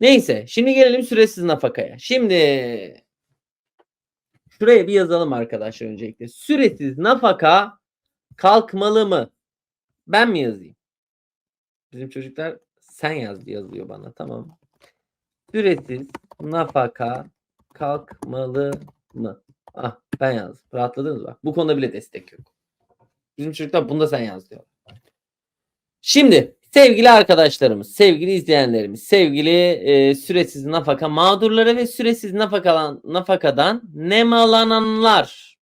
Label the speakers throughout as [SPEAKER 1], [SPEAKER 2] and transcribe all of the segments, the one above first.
[SPEAKER 1] Neyse şimdi gelelim süresiz nafakaya. Şimdi şuraya bir yazalım arkadaşlar öncelikle. Süresiz nafaka kalkmalı mı? Ben mi yazayım? Bizim çocuklar sen yaz yazıyor bana tamam. Süresiz nafaka kalkmalı mı? Ah ben yazdım. Rahatladınız mı? Bu konuda bile destek yok. Bizim çocuklar bunu da sen yaz diyor. Şimdi sevgili arkadaşlarımız, sevgili izleyenlerimiz, sevgili e, süresiz nafaka mağdurları ve süresiz nafakadan, nafakadan nemalananlar.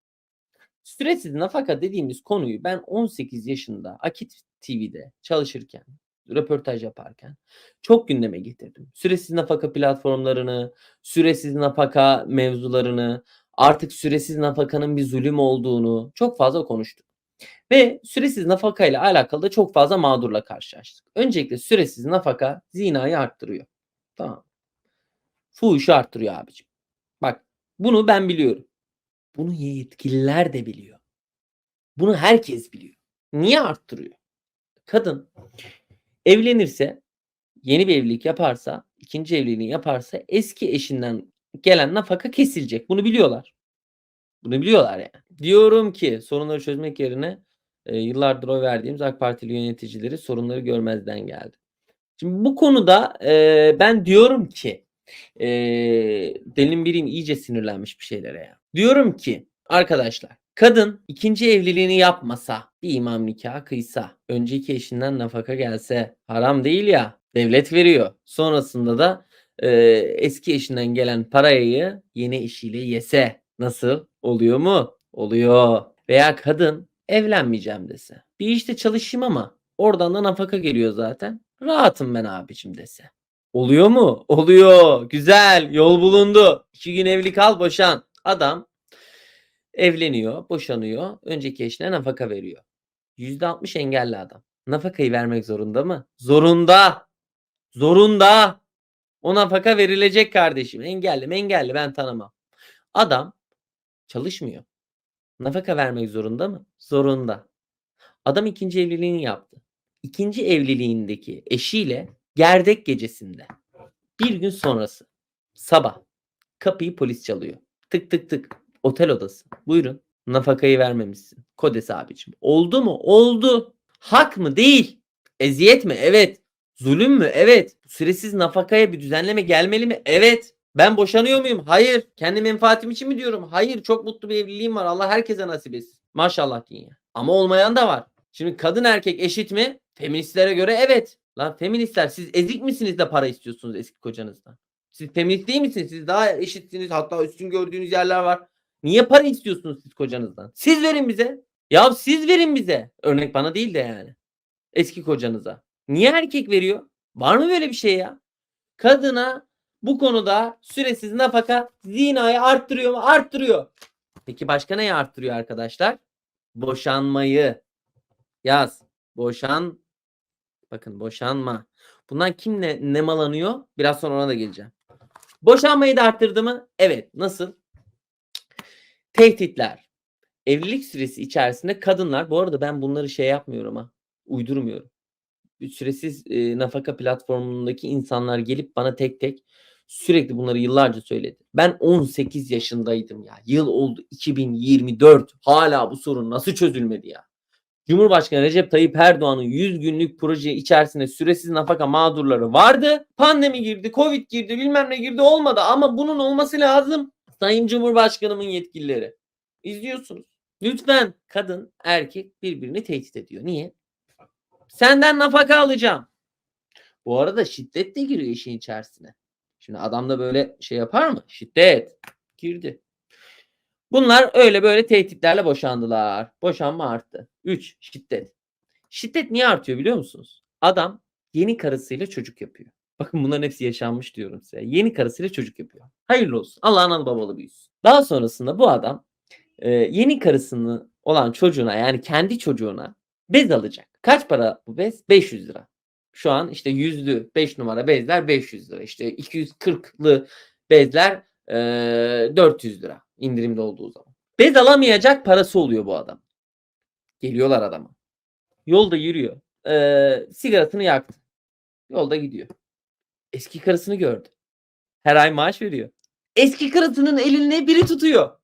[SPEAKER 1] Süresiz nafaka dediğimiz konuyu ben 18 yaşında Akit TV'de çalışırken, röportaj yaparken çok gündeme getirdim. Süresiz nafaka platformlarını, süresiz nafaka mevzularını, artık süresiz nafakanın bir zulüm olduğunu çok fazla konuştuk. Ve süresiz nafaka ile alakalı da çok fazla mağdurla karşılaştık. Öncelikle süresiz nafaka zinayı arttırıyor. Tamam. Fuhuşu arttırıyor abicim. Bak bunu ben biliyorum. Bunu yetkililer de biliyor. Bunu herkes biliyor. Niye arttırıyor? Kadın evlenirse, yeni bir evlilik yaparsa, ikinci evliliğini yaparsa eski eşinden gelen nafaka kesilecek. Bunu biliyorlar. Bunu biliyorlar yani. Diyorum ki sorunları çözmek yerine e, yıllardır oy verdiğimiz AK Partili yöneticileri sorunları görmezden geldi. Şimdi bu konuda e, ben diyorum ki e, delin biriyim iyice sinirlenmiş bir şeylere ya. Diyorum ki arkadaşlar kadın ikinci evliliğini yapmasa bir imam nikahı kıysa önceki eşinden nafaka gelse haram değil ya devlet veriyor. Sonrasında da e, eski eşinden gelen parayı yeni eşiyle yese nasıl oluyor mu? Oluyor. Veya kadın evlenmeyeceğim dese. Bir işte çalışayım ama oradan da nafaka geliyor zaten. Rahatım ben abicim dese. Oluyor mu? Oluyor. Güzel. Yol bulundu. İki gün evli kal boşan. Adam evleniyor, boşanıyor. Önceki eşine nafaka veriyor. %60 engelli adam. Nafakayı vermek zorunda mı? Zorunda. Zorunda. O nafaka verilecek kardeşim. Engelli? Engelli ben tanımam. Adam çalışmıyor. Nafaka vermek zorunda mı? Zorunda. Adam ikinci evliliğini yaptı. İkinci evliliğindeki eşiyle gerdek gecesinde bir gün sonrası sabah kapıyı polis çalıyor. Tık tık tık. Otel odası. Buyurun. Nafakayı vermemişsin. Kodes abicim. Oldu mu? Oldu. Hak mı? Değil. Eziyet mi? Evet. Zulüm mü? Evet. Süresiz nafakaya bir düzenleme gelmeli mi? Evet. Ben boşanıyor muyum? Hayır. Kendi menfaatim için mi diyorum? Hayır. Çok mutlu bir evliliğim var. Allah herkese nasip etsin. Maşallah dünya. Ama olmayan da var. Şimdi kadın erkek eşit mi? Feministlere göre evet. Lan feministler siz ezik misiniz de para istiyorsunuz eski kocanızdan? Siz feminist değil misiniz? Siz daha eşitsiniz. Hatta üstün gördüğünüz yerler var. Niye para istiyorsunuz siz kocanızdan? Siz verin bize. Ya siz verin bize. Örnek bana değil de yani. Eski kocanıza. Niye erkek veriyor? Var mı böyle bir şey ya? Kadına bu konuda süresiz nafaka zinayı arttırıyor mu? Arttırıyor. Peki başka neyi arttırıyor arkadaşlar? Boşanmayı. Yaz. Boşan. Bakın boşanma. Bundan kim ne, nemalanıyor? Biraz sonra ona da geleceğim. Boşanmayı da arttırdı mı? Evet. Nasıl? Tehditler. Evlilik süresi içerisinde kadınlar, bu arada ben bunları şey yapmıyorum ha, uydurmuyorum. Süresiz e, nafaka platformundaki insanlar gelip bana tek tek sürekli bunları yıllarca söyledi. Ben 18 yaşındaydım ya. Yıl oldu 2024. Hala bu sorun nasıl çözülmedi ya? Cumhurbaşkanı Recep Tayyip Erdoğan'ın 100 günlük proje içerisinde süresiz nafaka mağdurları vardı. Pandemi girdi, Covid girdi, bilmem ne girdi olmadı ama bunun olması lazım. Sayın Cumhurbaşkanımın yetkilileri. İzliyorsunuz. Lütfen kadın erkek birbirini tehdit ediyor. Niye? Senden nafaka alacağım. Bu arada şiddet de giriyor işin içerisine. Şimdi adam da böyle şey yapar mı? Şiddet. Girdi. Bunlar öyle böyle tehditlerle boşandılar. Boşanma arttı. 3. Şiddet. Şiddet niye artıyor biliyor musunuz? Adam yeni karısıyla çocuk yapıyor. Bakın bunların hepsi yaşanmış diyorum size. Yeni karısıyla çocuk yapıyor. Hayırlı olsun. Allah analı babalı büyüsün. Daha sonrasında bu adam e, yeni karısını olan çocuğuna yani kendi çocuğuna bez alacak. Kaç para bu bez? 500 lira. Şu an işte yüzlü 5 numara bezler 500 lira. İşte 240'lı bezler e, 400 lira indirimde olduğu zaman. Bez alamayacak parası oluyor bu adam. Geliyorlar adama. Yolda yürüyor. E, sigarasını yaktı. Yolda gidiyor. Eski karısını gördü. Her ay maaş veriyor. Eski karısının elini biri tutuyor.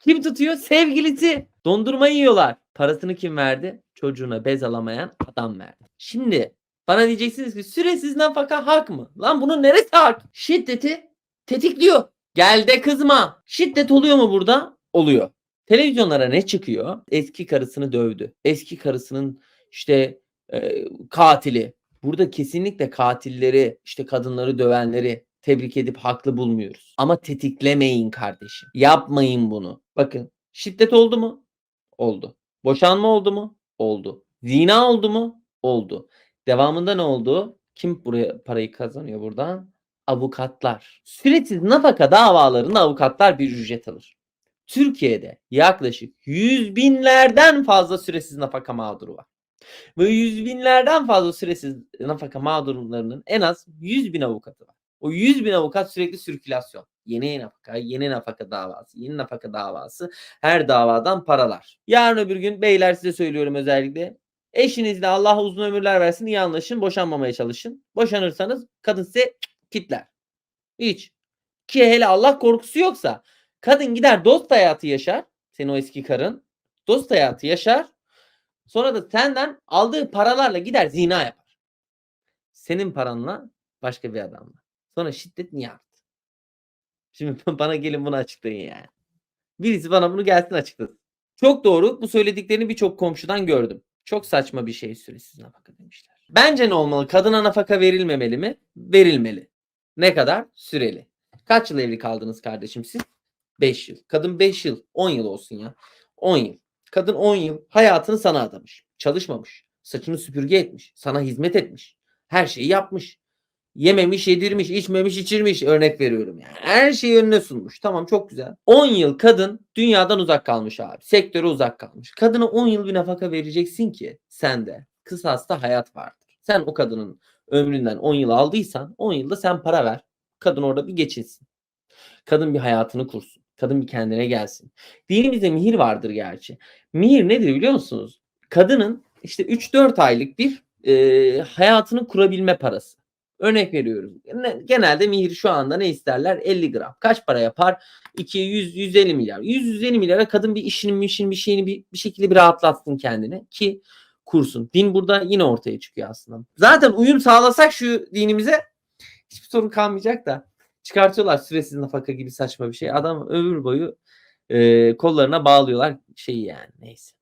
[SPEAKER 1] Kim tutuyor? Sevgilisi. Dondurma yiyorlar. Parasını kim verdi? Çocuğuna bez alamayan adam verdi. Şimdi bana diyeceksiniz ki süresiz nafaka hak mı? Lan bunun neresi hak? Şiddeti tetikliyor. Gel de kızma. Şiddet oluyor mu burada? Oluyor. Televizyonlara ne çıkıyor? Eski karısını dövdü. Eski karısının işte e, katili. Burada kesinlikle katilleri, işte kadınları dövenleri tebrik edip haklı bulmuyoruz. Ama tetiklemeyin kardeşim. Yapmayın bunu. Bakın şiddet oldu mu? Oldu. Boşanma oldu mu? Oldu. Zina oldu mu? Oldu. Devamında ne oldu? Kim buraya parayı kazanıyor buradan? Avukatlar. Süresiz nafaka davalarında avukatlar bir ücret alır. Türkiye'de yaklaşık yüz binlerden fazla süresiz nafaka mağduru var. Ve yüz binlerden fazla süresiz nafaka mağdurlarının en az 100 bin avukatı var. O 100 bin avukat sürekli sirkülasyon. Yeni nafaka, yeni nafaka davası, yeni nafaka davası. Her davadan paralar. Yarın öbür gün beyler size söylüyorum özellikle. Eşinizle Allah uzun ömürler versin iyi anlaşın. Boşanmamaya çalışın. Boşanırsanız kadın size kitler. Hiç. Ki hele Allah korkusu yoksa kadın gider dost hayatı yaşar. Senin o eski karın. Dost hayatı yaşar. Sonra da senden aldığı paralarla gider zina yapar. Senin paranla başka bir adamla. Sonra şiddet niye arttı? Şimdi bana gelin bunu açıklayın yani. Birisi bana bunu gelsin açıklasın. Çok doğru. Bu söylediklerini birçok komşudan gördüm. Çok saçma bir şey süresiz nafaka demişler. Bence ne olmalı? Kadına nafaka verilmemeli mi? Verilmeli. Ne kadar? Süreli. Kaç yıl evli kaldınız kardeşim siz? 5 yıl. Kadın 5 yıl. 10 yıl olsun ya. 10 yıl. Kadın 10 yıl hayatını sana adamış. Çalışmamış. Saçını süpürge etmiş. Sana hizmet etmiş. Her şeyi yapmış. Yememiş, yedirmiş, içmemiş, içirmiş. Örnek veriyorum yani. Her şeyi önüne sunmuş. Tamam çok güzel. 10 yıl kadın dünyadan uzak kalmış abi. Sektöre uzak kalmış. Kadına 10 yıl bir nafaka vereceksin ki sen de kısasta hayat vardır. Sen o kadının ömründen 10 yıl aldıysan 10 yılda sen para ver. Kadın orada bir geçinsin. Kadın bir hayatını kursun. Kadın bir kendine gelsin. Dinimizde mihir vardır gerçi. Mihir nedir biliyor musunuz? Kadının işte 3-4 aylık bir e, hayatını kurabilme parası. Örnek veriyorum. Ne- Genelde mihir şu anda ne isterler? 50 gram. Kaç para yapar? 2 100 150 milyar. 100 150 milyara kadın bir işinin işin bir şeyini bir, bir şekilde bir rahatlatsın kendini ki kursun. Din burada yine ortaya çıkıyor aslında. Zaten uyum sağlasak şu dinimize hiçbir sorun kalmayacak da çıkartıyorlar süresiz nafaka gibi saçma bir şey. Adam ömür boyu e, kollarına bağlıyorlar şeyi yani neyse.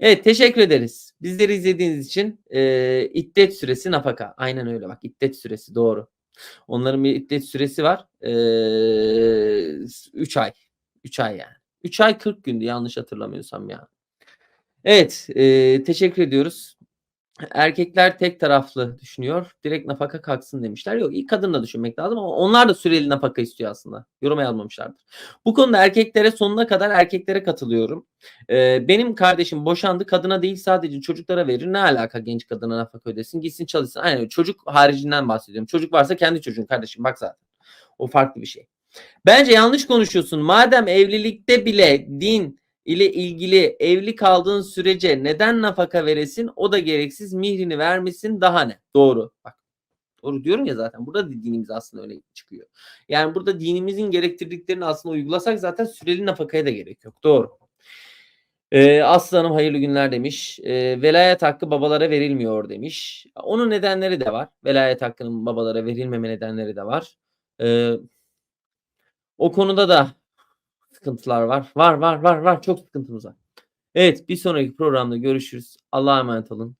[SPEAKER 1] Evet teşekkür ederiz. Bizleri izlediğiniz için e, iddet süresi nafaka. Aynen öyle bak iddet süresi doğru. Onların bir iddet süresi var. 3 ay. 3 ay yani. 3 ay 40 gündü yanlış hatırlamıyorsam ya. Evet e, teşekkür ediyoruz. Erkekler tek taraflı düşünüyor. Direkt nafaka kalksın demişler. Yok iyi kadın da düşünmek lazım ama onlar da süreli nafaka istiyor aslında. Yoruma yazmamışlardır. Bu konuda erkeklere sonuna kadar erkeklere katılıyorum. Ee, benim kardeşim boşandı kadına değil sadece çocuklara verir. Ne alaka genç kadına nafaka ödesin gitsin çalışsın. Aynen çocuk haricinden bahsediyorum. Çocuk varsa kendi çocuğun kardeşim bak zaten. O farklı bir şey. Bence yanlış konuşuyorsun. Madem evlilikte bile din ile ilgili evli kaldığın sürece neden nafaka veresin? O da gereksiz mihrini vermesin daha ne? Doğru. Bak Doğru diyorum ya zaten. Burada da dinimiz aslında öyle çıkıyor. Yani burada dinimizin gerektirdiklerini aslında uygulasak zaten süreli nafakaya da gerek yok. Doğru. Ee, Aslı Hanım hayırlı günler demiş. Ee, velayet hakkı babalara verilmiyor demiş. Onun nedenleri de var. Velayet hakkının babalara verilmeme nedenleri de var. Ee, o konuda da sıkıntılar var. Var var var var çok sıkıntımız var. Evet bir sonraki programda görüşürüz. Allah'a emanet olun.